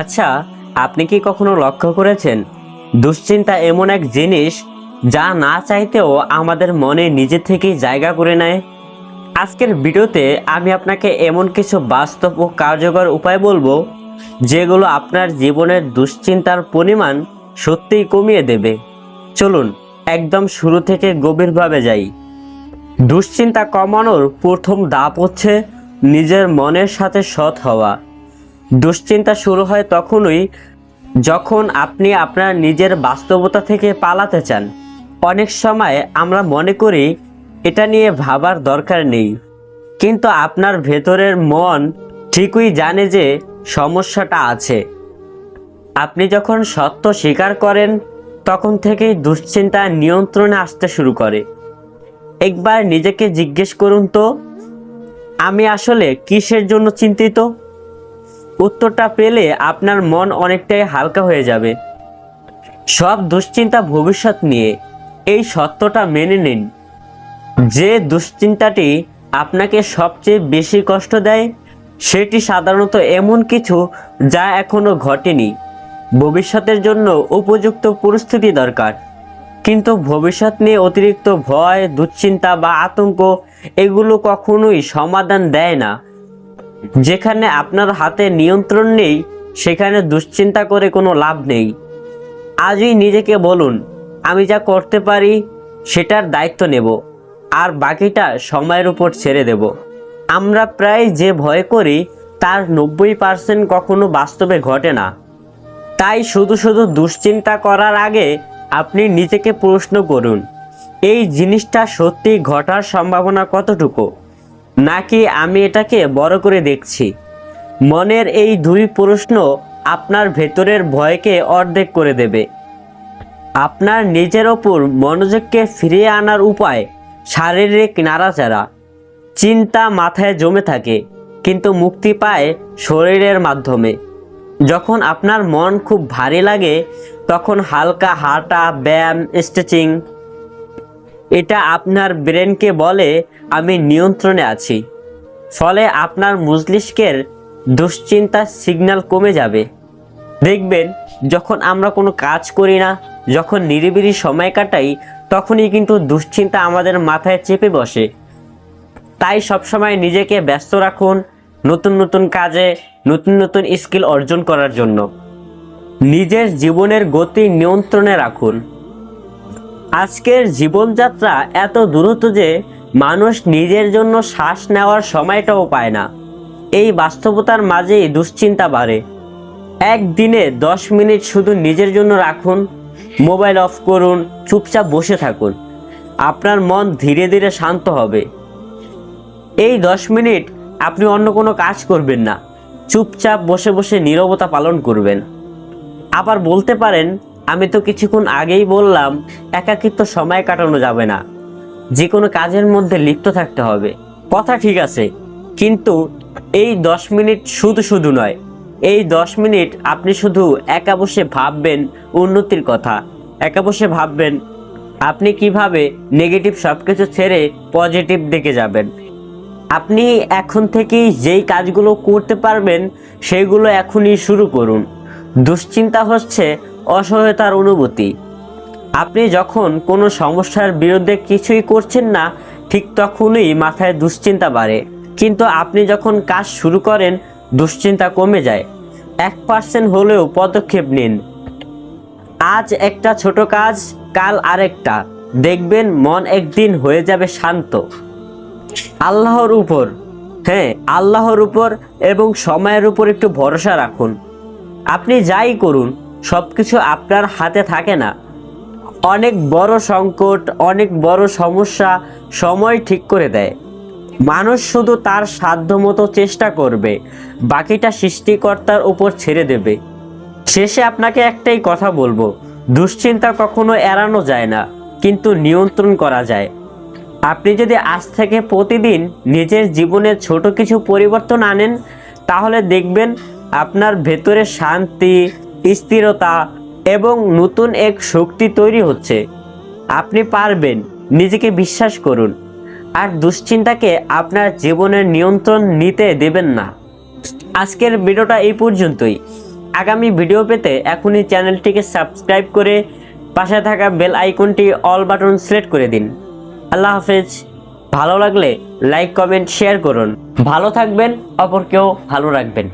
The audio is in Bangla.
আচ্ছা আপনি কি কখনো লক্ষ্য করেছেন? দুশ্চিন্তা এমন এক জিনিস যা না চাইতেও আমাদের মনে নিজে থেকেই জায়গা করে নেয়। আজকের ভিডিওতে আমি আপনাকে এমন কিছু বাস্তব ও কার্যকর উপায় বলব, যেগুলো আপনার জীবনের দুশ্চিন্তার পরিমাণ সত্যিই কমিয়ে দেবে। চলুন, একদম শুরু থেকে গভীরভাবে যাই। দুশ্চিন্তা কমানোর প্রথম ধাপ হচ্ছে নিজের মনের সাথে সৎ হওয়া। দুশ্চিন্তা শুরু হয় তখনই যখন আপনি আপনার নিজের বাস্তবতা থেকে পালাতে চান। অনেক সময় আমরা মনে করি, এটা নিয়ে ভাবার দরকার নেই। কিন্তু আপনার ভেতরের মন ঠিকই জানে যে সমস্যাটা আছে। আপনি যখন সত্য স্বীকার করেন, তখন থেকেই দুশ্চিন্তা নিয়ন্ত্রণে আসতে শুরু করে। একবার নিজেকে জিজ্ঞেস করুন তো, আমি আসলে কিসের জন্য চিন্তিত? উত্তরটা পেলে আপনার মন অনেকটাই হালকা হয়ে যাবে। সব দুশ্চিন্তা ভবিষ্যৎ নিয়ে এই সত্যটা মেনে নিন। যে দুশ্চিন্তাটি আপনাকে সবচেয়ে বেশি কষ্ট দেয়, সেটি সাধারণত এমন কিছু যা এখনও ঘটেনি। ভবিষ্যতের জন্য উপযুক্ত পরিস্থিতি দরকার। কিন্তু ভবিষ্যৎ নিয়ে অতিরিক্ত ভয়, দুশ্চিন্তা বা আতঙ্ক এগুলো কখনোই সমাধান দেয় না। যেখানে আপনার হাতে নিয়ন্ত্রণ নেই, সেখানে দুশ্চিন্তা করে কোনো লাভ নেই। আজই নিজেকে বলুন, আমি যা করতে পারি, সেটার দায়িত্ব নেব, আর বাকিটা সময়ের উপর ছেড়ে দেব। আমরা প্রায় যে ভয় করি, তার নব্বই পার্সেন্ট কখনো বাস্তবে ঘটে না। তাই শুধু শুধু দুশ্চিন্তা করার আগে আপনি নিজেকে প্রশ্ন করুন, এই জিনিসটা সত্যি ঘটার সম্ভাবনা কতটুকু? নাকি আমি এটাকে বড় করে দেখছি? মনের এই দুই প্রশ্ন আপনার ভেতরের ভয়কে অর্ধেক করে দেবে। আপনার নিজের ওপর মনোযোগকে ফিরিয়ে আনার উপায় শারীরিক নাড়াচাড়া। চিন্তা মাথায় জমে থাকে, কিন্তু মুক্তি পায় শরীরের মাধ্যমে। যখন আপনার মন খুব ভারী লাগে, তখন হালকা হাঁটা, ব্যায়াম, স্ট্রেচিং এটা আপনার ব্রেনকে বলে, আমি নিয়ন্ত্রণে আছি। ফলে আপনার মস্তিষ্কের দুশ্চিন্তার সিগন্যাল কমে যাবে। দেখবেন, যখন আমরা কোনো কাজ করি না, যখন নিরিবিলি সময় কাটাই, তখনই কিন্তু দুশ্চিন্তা আমাদের মাথায় চেপে বসে। তাই সবসময় নিজেকে ব্যস্ত রাখুন, নতুন নতুন কাজে, নতুন নতুন স্কিল অর্জন করার জন্য। নিজের জীবনের গতি নিয়ন্ত্রণে রাখুন। আজকের জীবনযাত্রা এত দ্রুত যে মানুষ নিজের জন্য শ্বাস নেওয়ার সময়টাও পায় না। এই বাস্তবতার মাঝেই দুশ্চিন্তা বাড়ে। একদিনে দশ মিনিট শুধু নিজের জন্য রাখুন, মোবাইল অফ করুন, চুপচাপ বসে থাকুন। আপনার মন ধীরে ধীরে শান্ত হবে। এই দশ মিনিট আপনি অন্য কোনো কাজ করবেন না। চুপচাপ বসে বসে নীরবতা পালন করবেন। আবার বলতে পারেন আমি তো কিছুক্ষণ আগেই বললাম, একাকিত্ব সময় কাটানো যাবে না। যে কোনো কাজের মধ্যে লিপ্ত থাকতে হবে। কথা ঠিক আছে, কিন্তু এই দশ মিনিট শুধু শুধু নয়। এই দশ মিনিট আপনি শুধু একা বসে ভাববেন উন্নতির কথা। একা বসে ভাববেন আপনি কীভাবে নেগেটিভ সব কিছু ছেড়ে পজিটিভ দিকে যাবেন। আপনি এখন থেকেই যেই কাজগুলো করতে পারবেন সেইগুলো এখনই শুরু করুন। দুশ্চিন্তা হচ্ছে অসহায়তার অনুভূতি। আপনি যখন কোনো সমস্যার বিরুদ্ধে কিছুই করছেন না, ঠিক তখনই মাথায় দুশ্চিন্তা বাড়ে। কিন্তু আপনি যখন কাজ শুরু করেন, দুশ্চিন্তা কমে যায়। এক পার্সেন্ট হলেও পদক্ষেপ নিন। আজ একটা ছোট কাজ, কাল আরেকটা। দেখবেন মন একদিন হয়ে যাবে শান্ত। আল্লাহর উপর। হ্যাঁ আল্লাহর উপর এবং সময়ের উপর একটু ভরসা রাখুন। আপনি যাই করুন সব কিছু আপনার হাতে থাকে না। অনেক বড় সংকট, অনেক বড় সমস্যা সময় ঠিক করে দেয়। মানুষ শুধু তার সাধ্যমতো চেষ্টা করবে, বাকিটা সৃষ্টিকর্তার উপর ছেড়ে দেবে। শেষে আপনাকে একটাই কথা বলব, দুশ্চিন্তা কখনো এড়ানো যায় না, কিন্তু নিয়ন্ত্রণ করা যায়। আপনি যদি আজ থেকে প্রতিদিন নিজের জীবনে ছোট কিছু পরিবর্তন আনেন, তাহলে দেখবেন আপনার ভেতরে শান্তি স্থিরতা এবং নতুন এক শক্তি তৈরি হচ্ছে। আপনি পারবেন, নিজেকে বিশ্বাস করুন। আর দুশ্চিন্তাকে আপনার জীবনের নিয়ন্ত্রণ নিতে দেবেন না। আজকের ভিডিওটা এই পর্যন্তই। আগামী ভিডিও পেতে এখনই চ্যানেলটিকে সাবস্ক্রাইব করে পাশে থাকা বেল আইকনটি অল বাটন সিলেক্ট করে দিন। আল্লাহ হাফেজ। ভালো লাগলে লাইক, কমেন্ট, শেয়ার করুন। ভালো থাকবেন, অপরকেও ভালো রাখবেন।